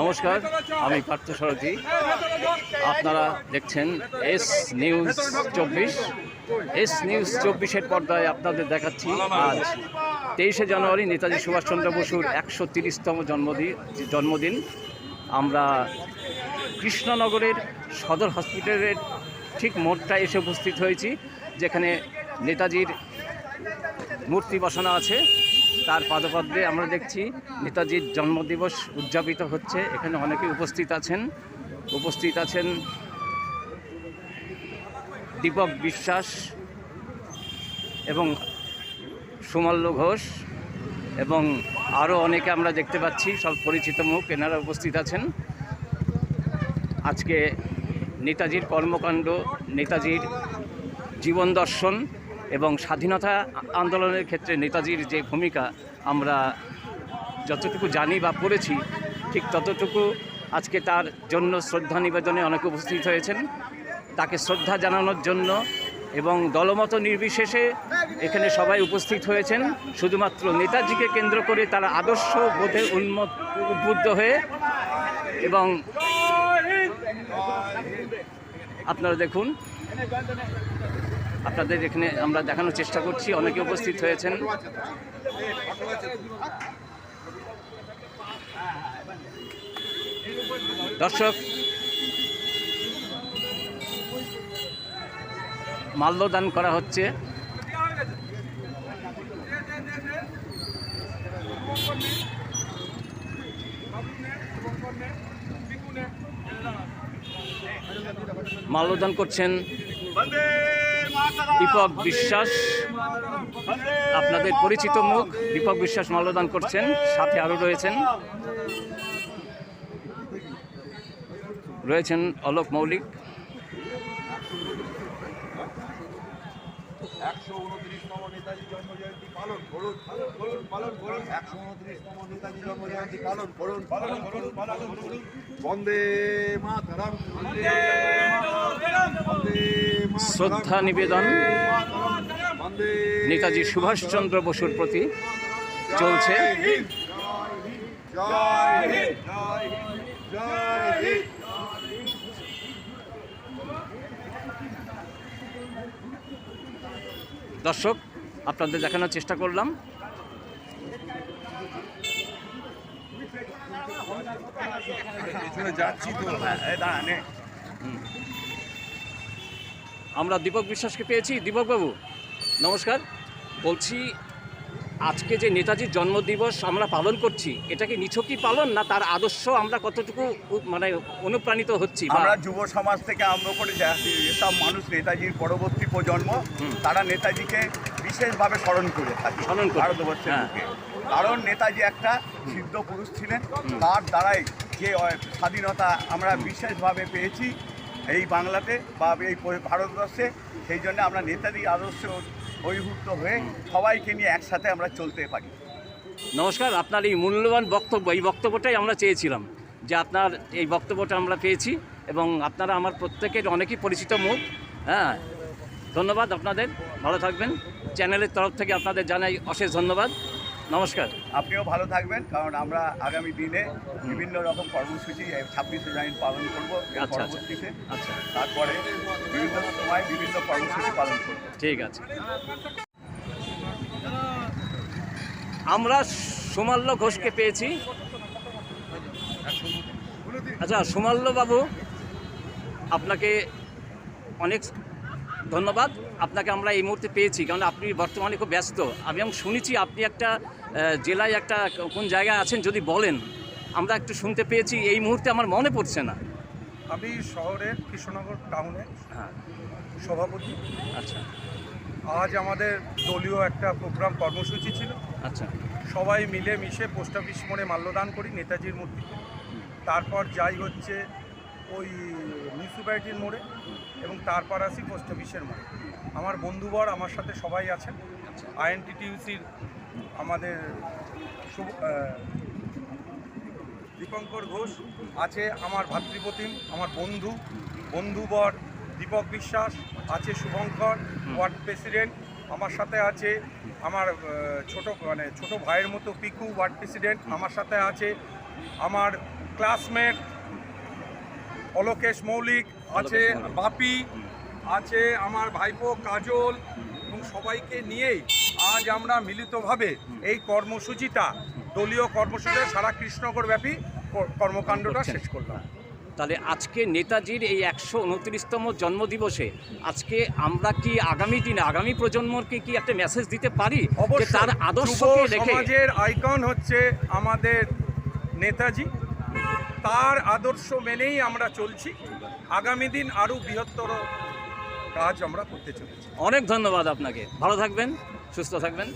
নমস্কার, আমি পার্থ সারথী আপনারা দেখছেন এস নিউজ চব্বিশ। এস নিউজ চব্বিশের পর্দায় আপনাদের দেখাচ্ছি আজ তেইশে জানুয়ারি নেতাজি সুভাষচন্দ্র বসুর একশো তিরিশতম জন্মদিন জন্মদিন। আমরা কৃষ্ণনগরের সদর হসপিটালের ঠিক মোড়টায় এসে উপস্থিত হয়েছি, যেখানে নেতাজির মূর্তি বসানো আছে। তার পাদপদ্মে আমরা দেখছি নেতাজির জন্মদিবস উদযাপিত হচ্ছে। এখানে অনেকে উপস্থিত আছেন। উপস্থিত আছেন দীপক বিশ্বাস এবং সুমাল্য ঘোষ এবং আরও অনেকে আমরা দেখতে পাচ্ছি, সব পরিচিত মুখ, এনারা উপস্থিত আছেন। আজকে নেতাজির কর্মকাণ্ড, নেতাজির জীবন দর্শন এবং স্বাধীনতা আন্দোলনের ক্ষেত্রে নেতাজির যে ভূমিকা, আমরা যতটুকু জানি বা পড়েছি, ঠিক ততটুকু আজকে তার জন্য শ্রদ্ধা নিবেদনে অনেকে উপস্থিত হয়েছেন। তাকে শ্রদ্ধা জানানোর জন্য এবং দলমত নির্বিশেষে এখানে সবাই উপস্থিত হয়েছেন। শুধুমাত্র নেতাজিকে কেন্দ্র করে তারা আদর্শ বোধে উন্মত, উদ্বুদ্ধ হয়ে এবং আপনারা দেখুন আপনাদের এখানে আমরা দেখানোর চেষ্টা করছি। অনেকে উপস্থিত হয়েছেন। দর্শক, মাল্যদান করা হচ্ছে। মাল্যদান করছেন। দীপক বিশ্বাস, আপনাদের পরিচিত মুখ, দীপক বিশ্বাস মাল্যদান করছেন, সাথে আরও রয়েছেন। রয়েছেন অলোক মৌলিক। একশো উনত্রিশতম নেতাজি জন্মজয়ন্তী পালন করুন একশো উনত্রিশতম নেতাজি জন্মজয়ন্তী পালন করুন বন্দে মাতরম। বন্দে শ্রদ্ধা নিবেদন নেতাজি সুভাষচন্দ্র বসুর প্রতি চলছে। দর্শক আপনাদের দেখানোর চেষ্টা করলাম। যাচ্ছি তো। দাঁড়া নে আমরা দীপক বিশ্বাসকে পেয়েছি। দীপকবাবু নমস্কার। বলছি আজকে যে নেতাজির জন্মদিবস আমরা পালন করছি এটা কি নিছকই পালন না তার আদর্শ আমরা কতটুকু মানে অনুপ্রাণিত হচ্ছি আমরা যুব সমাজ থেকে আরম্ভ করে যেসব মানুষ নেতাজির পরবর্তী প্রজন্ম তারা নেতাজিকে বিশেষভাবে স্মরণ করে থাকে স্মরণ ভারতবর্ষের হ্যাঁ। কারণ নেতাজি একটা সিদ্ধ পুরুষ ছিলেন। তার দ্বারাই যে স্বাধীনতা আমরা বিশেষভাবে পেয়েছি। এই বাংলাতে বা এই ভারতবর্ষে, সেই জন্য আমরা নেতাজি আদর্শ অভিভূত হয়ে সবাইকে নিয়ে একসাথে আমরা চলতে পারি। নমস্কার, আপনার এই মূল্যবান বক্তব্য, এই বক্তব্যটাই আমরা চেয়েছিলাম, যে আপনার এই বক্তব্যটা আমরা পেয়েছি এবং আপনারা আমার প্রত্যেকের অনেকই পরিচিত মুখ। হ্যাঁ ধন্যবাদ আপনাদের, ভালো থাকবেন। চ্যানেলের তরফ থেকে আপনাদের জানাই অশেষ ধন্যবাদ। নমস্কার। আপনিও ভালো থাকবেন কারণ আমরা আগামী দিনে বিভিন্ন রকম কর্মসূচি ছাব্বিশে জানুয়ারি পালন করব আচ্ছা, আচ্ছা। পরবর্তীতে। আচ্ছা। তারপরে বিভিন্ন সময় বিভিন্ন কর্মসূচি পালন করব। ঠিক আছে। আমরা সুমাল্য ঘোষকে পেয়েছি। আচ্ছা সুমাল্য বাবু আপনাকে অনেক ধন্যবাদ। আপনাকে আমরা এই মুহূর্তে পেয়েছি কারণ আপনি বর্তমানে খুব ব্যস্ত। আমি আমি শুনেছি আপনি একটা জেলায় একটা কোন জায়গায় আছেন যদি বলেন। আমরা একটু শুনতে পেয়েছি এই মুহূর্তে আমার মনে পড়ছে না। আমি শহরের কৃষ্ণনগর টাউনে হ্যাঁ। সভাপতি। আচ্ছা। আজ আমাদের দলীয় একটা প্রোগ্রাম কর্মসূচি ছিল। আচ্ছা। সবাই মিলে মিশে পোস্ট অফিস মোড়ে মাল্যদান করি নেতাজির মূর্তিতে। তারপর যাই হচ্ছে ওই মিউনিসিপ্যালিটির মোড়ে এবং তারপর আসি পোস্ট অফিসের মোড়ে। আমার বন্ধুবর আমার সাথে সবাই আছেন। আইএনটিটিউসির আমাদের শুভ- দীপঙ্কর ঘোষ আছে আমার ভাতৃপ্রতিম আমার বন্ধু বন্ধুবর দীপক বিশ্বাস আছে শুভঙ্কর ওয়ার্ড প্রেসিডেন্ট আমার সাথে আছে আমার ছোট মানে ছোট ভাইয়ের মতো পিকু ওয়ার্ড প্রেসিডেন্ট আমার সাথে আছে আমার ক্লাসমেট অলোকেশ মৌলিক আছে বাপি আছে আমার ভাইপো কাজল এবং সবাইকে নিয়েই আজ আমরা মিলিতভাবে এই কর্মসূচিটা দলীয় কর্মসূচিটা সারা কৃষ্ণনগর ব্যাপী কর- কর্মকাণ্ডটা। শেষ করলাম। তাহলে আজকে নেতাজির এই একশো উনত্রিশতম জন্মদিবসে আজকে আমরা কি আগামী দিনে আগামী প্রজন্মকে কি একটা মেসেজ দিতে পারি? তার আদর্শ সমাজের আইকন হচ্ছে আমাদের নেতাজি। তার আদর্শ মেনেই আমরা চলছি। আগামী দিন আরও বৃহত্তর কাজ আমরা করতে চলেছি। অনেক ধন্যবাদ আপনাকে। ভালো থাকবেন, সুস্থ থাকবেন।